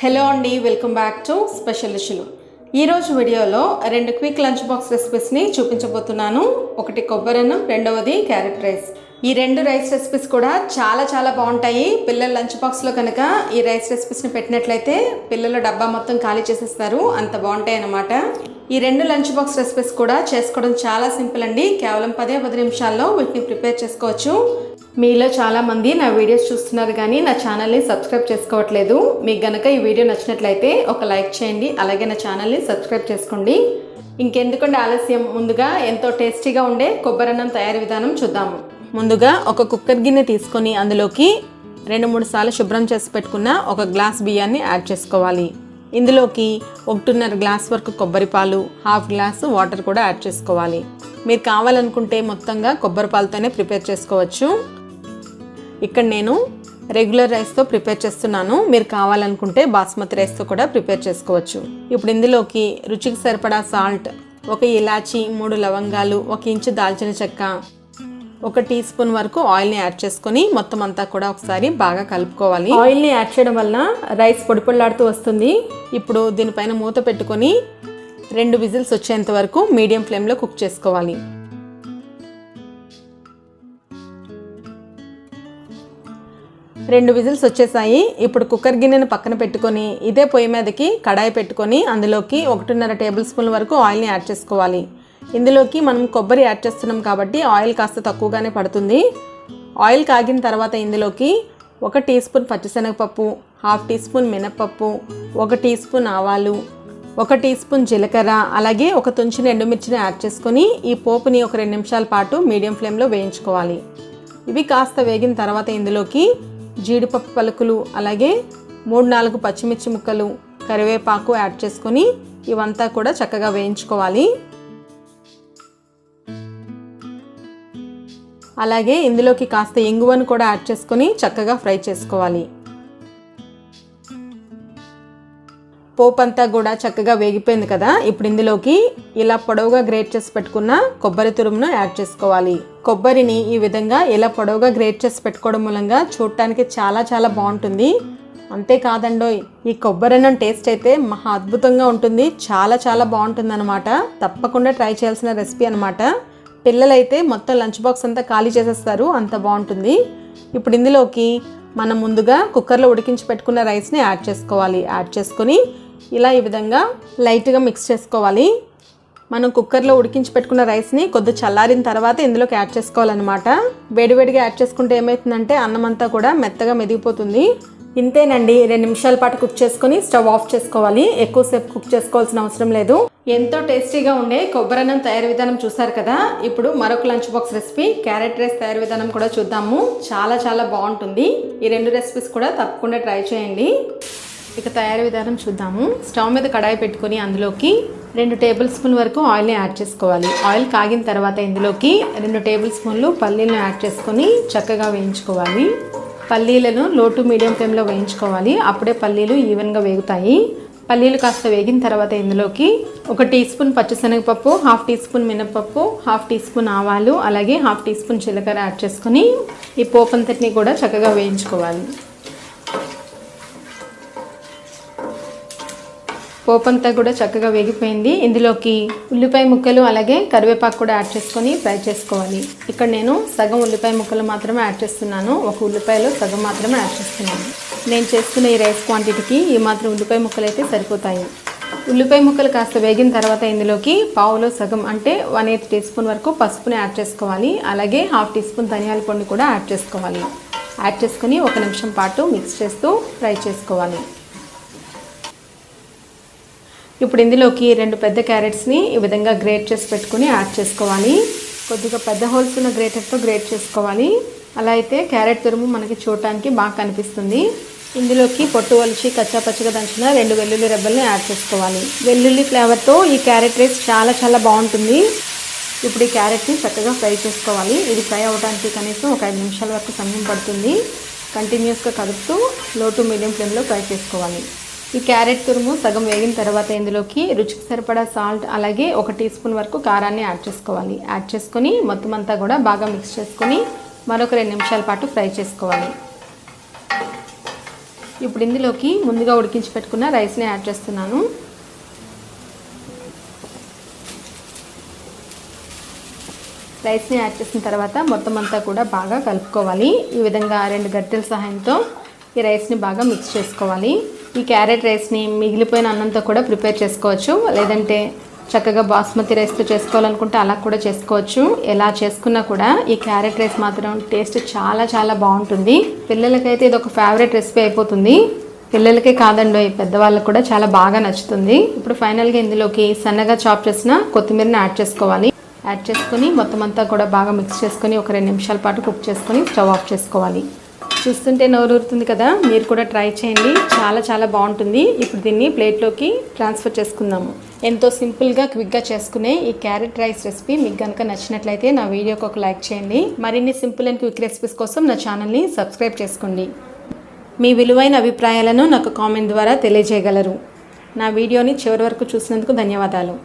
Hello అండి welcome back to special ఈరోజు వీడియోలో రెండు క్విక్ లంచ్ బాక్స్ రెసిపీస్ని చూపించబోతున్నాను. ఒకటి కొబ్బరిన రెండవది క్యారెట్ రైస్. ఈ రెండు రైస్ రెసిపీస్ కూడా చాలా చాలా బాగుంటాయి. పిల్లల లంచ్ బాక్స్లో కనుక ఈ రైస్ రెసిపీస్ని పెట్టినట్లయితే పిల్లల డబ్బా మొత్తం ఖాళీ చేసేస్తారు. అంత బాగుంటాయి అన్నమాట. ఈ రెండు లంచ్ బాక్స్ రెసిపీస్ కూడా చేసుకోవడం చాలా సింపుల్ అండి. కేవలం పదే పది నిమిషాల్లో వీటిని ప్రిపేర్ చేసుకోవచ్చు. మీలో చాలామంది నా వీడియోస్ చూస్తున్నారు కానీ నా ఛానల్ని సబ్స్క్రైబ్ చేసుకోవట్లేదు. మీకు గనక ఈ వీడియో నచ్చినట్లయితే ఒక లైక్ చేయండి అలాగే నా ఛానల్ని సబ్స్క్రైబ్ చేసుకోండి. ఇంకెందుకంటే ఆలస్యం? ముందుగా ఎంతో టేస్టీగా ఉండే కొబ్బరన్నం తయారీ విధానం చూద్దాము. ముందుగా ఒక కుక్కర్ గిన్నె తీసుకొని అందులోకి రెండు మూడు సార్లు శుభ్రం చేసి పెట్టుకున్న ఒక గ్లాస్ బియ్యాన్ని యాడ్ చేసుకోవాలి. ఇందులోకి ఒకటిన్నర గ్లాస్ వరకు కొబ్బరి పాలు హాఫ్ గ్లాస్ వాటర్ కూడా యాడ్ చేసుకోవాలి. మీరు కావాలనుకుంటే మొత్తంగా కొబ్బరి పాలతోనే ప్రిపేర్ చేసుకోవచ్చు. ఇక్కడ నేను రెగ్యులర్ రైస్తో ప్రిపేర్ చేస్తున్నాను. మీరు కావాలనుకుంటే బాస్మతి రైస్తో కూడా ప్రిపేర్ చేసుకోవచ్చు. ఇప్పుడు ఇందులోకి రుచికి సరిపడా సాల్ట్ ఒక ఇలాచి మూడు లవంగాలు ఒక ఇంచు దాల్చిన చెక్క ఒక టీ స్పూన్ వరకు ఆయిల్ని యాడ్ చేసుకొని మొత్తం అంతా కూడా ఒకసారి బాగా కలుపుకోవాలి. ఆయిల్ని యాడ్ చేయడం వల్ల రైస్ పొడి పొడిలాడుతూ వస్తుంది. ఇప్పుడు దీనిపైన మూత పెట్టుకొని రెండు విజిల్స్ వచ్చేంత వరకు మీడియం ఫ్లేమ్లో కుక్ చేసుకోవాలి. రెండు విజిల్స్ వచ్చేసాయి. ఇప్పుడు కుక్కర్ గిన్నెను పక్కన పెట్టుకొని ఇదే పొయ్యి మీదకి కడాయి పెట్టుకొని అందులోకి ఒకటిన్నర టేబుల్ స్పూన్ వరకు ఆయిల్ని యాడ్ చేసుకోవాలి. ఇందులోకి మనం కొబ్బరి యాడ్ చేస్తున్నాం కాబట్టి ఆయిల్ కాస్త తక్కువగానే పడుతుంది. ఆయిల్ కాగిన తర్వాత ఇందులోకి ఒక టీ స్పూన్ పచ్చిశనగపప్పు హాఫ్ టీ స్పూన్ మినప్పప్పు ఒక టీ స్పూన్ ఆవాలు ఒక టీ స్పూన్ జీలకర్ర అలాగే ఒక తుంచిన ఎండుమిర్చిని యాడ్ చేసుకొని ఈ పోపుని ఒక రెండు నిమిషాల పాటు మీడియం ఫ్లేమ్లో వేయించుకోవాలి. ఇవి కాస్త వేగిన తర్వాత ఇందులోకి జీడిపప్పు పలుకులు అలాగే మూడు నాలుగు పచ్చిమిర్చి ముక్కలు కరివేపాకు యాడ్ చేసుకొని ఇవంతా కూడా చక్కగా వేయించుకోవాలి. అలాగే ఇందులోకి కాస్త ఇంగువను కూడా యాడ్ చేసుకొని చక్కగా ఫ్రై చేసుకోవాలి. పోపు అంతా కూడా చక్కగా వేగిపోయింది కదా? ఇప్పుడు ఇందులోకి ఇలా పొడవుగా గ్రేట్ చేసి పెట్టుకున్న కొబ్బరి తురుమును యాడ్ చేసుకోవాలి. కొబ్బరిని ఈ విధంగా ఇలా పొడవుగా గ్రేట్ చేసి పెట్టుకోవడం మూలంగా చూడటానికి చాలా చాలా బాగుంటుంది. అంతేకాదండో ఈ కొబ్బరి టేస్ట్ అయితే మహా అద్భుతంగా ఉంటుంది. చాలా చాలా బాగుంటుంది అనమాట తప్పకుండా ట్రై చేయాల్సిన రెసిపీ అనమాట పిల్లలైతే మొత్తం లంచ్ బాక్స్ అంతా ఖాళీ చేసేస్తారు. అంత బాగుంటుంది. ఇప్పుడు ఇందులోకి మనం ముందుగా కుక్కర్లో ఉడికించి పెట్టుకున్న రైస్ని యాడ్ చేసుకోవాలి. యాడ్ చేసుకొని ఇలా ఈ విధంగా లైట్గా మిక్స్ చేసుకోవాలి. మనం కుక్కర్లో ఉడికించి పెట్టుకున్న రైస్ని కొద్ది చల్లారిన తర్వాత ఇందులోకి యాడ్ చేసుకోవాలన్నమాట. వేడివేడిగా యాడ్ చేసుకుంటే ఏమవుతుందంటే అన్నం అంతా కూడా మెత్తగా మెదిగిపోతుంది. ఇంతేనండి. రెండు నిమిషాల పాటు కుక్ చేసుకొని స్టవ్ ఆఫ్ చేసుకోవాలి. ఎక్కువసేపు కుక్ చేసుకోవాల్సిన అవసరం లేదు. ఎంతో టేస్టీగా ఉండే కొబ్బరన్నం తయారీ విధానం చూసారు కదా? ఇప్పుడు మరొక lunch box recipe carrot rice తయారీ విధానం కూడా చూద్దాము. చాలా చాలా బాగుంటుంది. ఈ రెండు రెసిపీస్ కూడా తప్పకుండా ట్రై చేయండి. ఇక తయారీ విధానం చూద్దాము. స్టవ్ మీద కడాయి పెట్టుకొని అందులోకి రెండు టేబుల్ స్పూన్ వరకు ఆయిల్ని యాడ్ చేసుకోవాలి. ఆయిల్ కాగిన తర్వాత ఇందులోకి రెండు టేబుల్ స్పూన్లు పల్లీలను యాడ్ చేసుకొని చక్కగా వేయించుకోవాలి. పల్లీలను లో టు మీడియం ఫ్లేమ్లో వేయించుకోవాలి. అప్పుడే పల్లీలు ఈవెన్గా వేగుతాయి. పల్లీలు కాస్త వేగిన తర్వాత ఇందులోకి ఒక టీ స్పూన్ పచ్చిశనగపప్పు హాఫ్ టీ స్పూన్ మినపప్పు హాఫ్ టీ స్పూన్ ఆవాలు అలాగే హాఫ్ టీ స్పూన్ జీలకర్ర యాడ్ చేసుకొని ఈ పోపంతటిని కూడా చక్కగా వేయించుకోవాలి. పోపంతా కూడా చక్కగా వేగిపోయింది. ఇందులోకి ఉల్లిపాయ ముక్కలు అలాగే కరివేపాకు కూడా యాడ్ చేసుకొని ఫ్రై చేసుకోవాలి. ఇక్కడ నేను సగం ఉల్లిపాయ ముక్కలు మాత్రమే యాడ్ చేస్తున్నాను. ఒక ఉల్లిపాయలో సగం మాత్రమే యాడ్ చేస్తున్నాను. నేను చేస్తున్న ఈ రైస్ క్వాంటిటీకి ఈ మాత్రం ఉల్లిపాయ ముక్కలు అయితే సరిపోతాయి. ఉల్లిపాయ ముక్కలు కాస్త వేగిన తర్వాత ఇందులోకి పావులో సగం అంటే వన్ ఎయిత్ టీ స్పూన్ వరకు పసుపుని యాడ్ చేసుకోవాలి. అలాగే హాఫ్ టీ స్పూన్ ధనియాల పొడిని కూడా యాడ్ చేసుకోవాలి. యాడ్ చేసుకొని ఒక నిమిషం పాటు మిక్స్ చేస్తూ ఫ్రై చేసుకోవాలి. ఇప్పుడు ఇందులోకి రెండు పెద్ద క్యారెట్స్ని ఈ విధంగా గ్రేట్ చేసి పెట్టుకుని యాడ్ చేసుకోవాలి. కొద్దిగా పెద్ద హోల్స్ ఉన్న గ్రేటర్తో గ్రేట్ చేసుకోవాలి. అలా అయితే క్యారెట్ తురుము మనకి చూడటానికి బాగా కనిపిస్తుంది. ఇందులోకి పొట్టు వలిచి కచ్చా పచ్చగా దంచిన రెండు వెల్లుల్లి రెబ్బల్ని యాడ్ చేసుకోవాలి. వెల్లుల్లి ఫ్లేవర్తో ఈ క్యారెట్ రైస్ చాలా చాలా బాగుంటుంది. ఇప్పుడు ఈ క్యారెట్ని చక్కగా ఫ్రై చేసుకోవాలి. ఇది ఫ్రై అవడానికి కనీసం ఒక ఐదు నిమిషాల వరకు సమయం పడుతుంది. కంటిన్యూస్గా కలుపుతూ లో టు మీడియం ఫ్లేమ్లో ఫ్రై చేసుకోవాలి. ఈ క్యారెట్ తురుము సగం వేగిన తర్వాత ఇందులోకి రుచికి సరిపడా సాల్ట్ అలాగే ఒక టీ స్పూన్ వరకు కారాన్ని యాడ్ చేసుకోవాలి. యాడ్ చేసుకొని మొత్తం అంతా కూడా బాగా మిక్స్ చేసుకొని మరొక రెండు నిమిషాల పాటు ఫ్రై చేసుకోవాలి. ఇప్పుడు ఇందులోకి ముందుగా ఉడికించి పెట్టుకున్న రైస్ని యాడ్ చేస్తున్నాను. రైస్ని యాడ్ చేసిన తర్వాత మొత్తం అంతా కూడా బాగా కలుపుకోవాలి. ఈ విధంగా రెండు గట్టెల సహాయంతో ఈ రైస్ని బాగా మిక్స్ చేసుకోవాలి. ఈ క్యారెట్ రైస్ని మిగిలిపోయిన అన్నంతో కూడా ప్రిపేర్ చేసుకోవచ్చు. లేదంటే చక్కగా బాస్మతి రైస్తో చేసుకోవాలనుకుంటే అలా కూడా చేసుకోవచ్చు. ఎలా చేసుకున్నా కూడా ఈ క్యారెట్ రైస్ మాత్రం టేస్ట్ చాలా చాలా బాగుంటుంది. పిల్లలకైతే ఇది ఒక ఫేవరెట్ రెసిపీ అయిపోతుంది. పిల్లలకే కాదండి పెద్దవాళ్ళకి కూడా చాలా బాగా నచ్చుతుంది. ఇప్పుడు ఫైనల్గా ఇందులోకి సన్నగా చాప్ చేసిన కొత్తిమీరని యాడ్ చేసుకోవాలి. యాడ్ చేసుకొని మొత్తం అంతా కూడా బాగా మిక్స్ చేసుకొని ఒక రెండు నిమిషాల పాటు కుక్ చేసుకొని స్టవ్ ఆఫ్ చేసుకోవాలి. చూస్తుంటే నోరూరుతుంది కదా మీరు కూడా ట్రై చేయండి. చాలా చాలా బాగుంటుంది. ఇప్పుడు దీన్ని ప్లేట్లోకి ట్రాన్స్ఫర్ చేసుకుందాము. ఎంతో సింపుల్గా క్విక్గా చేసుకునే ఈ క్యారెట్ రైస్ రెసిపీ మీకు కనుక నచ్చినట్లయితే నా వీడియోకి ఒక లైక్ చేయండి. మరిన్ని సింపుల్ అండ్ క్విక్ రెసిపీస్ కోసం నా ఛానల్ని సబ్స్క్రైబ్ చేసుకోండి. మీ విలువైన అభిప్రాయాలను నాకు కామెంట్ ద్వారా తెలియజేయగలరు. నా వీడియోని చివరి వరకు చూసినందుకు ధన్యవాదాలు.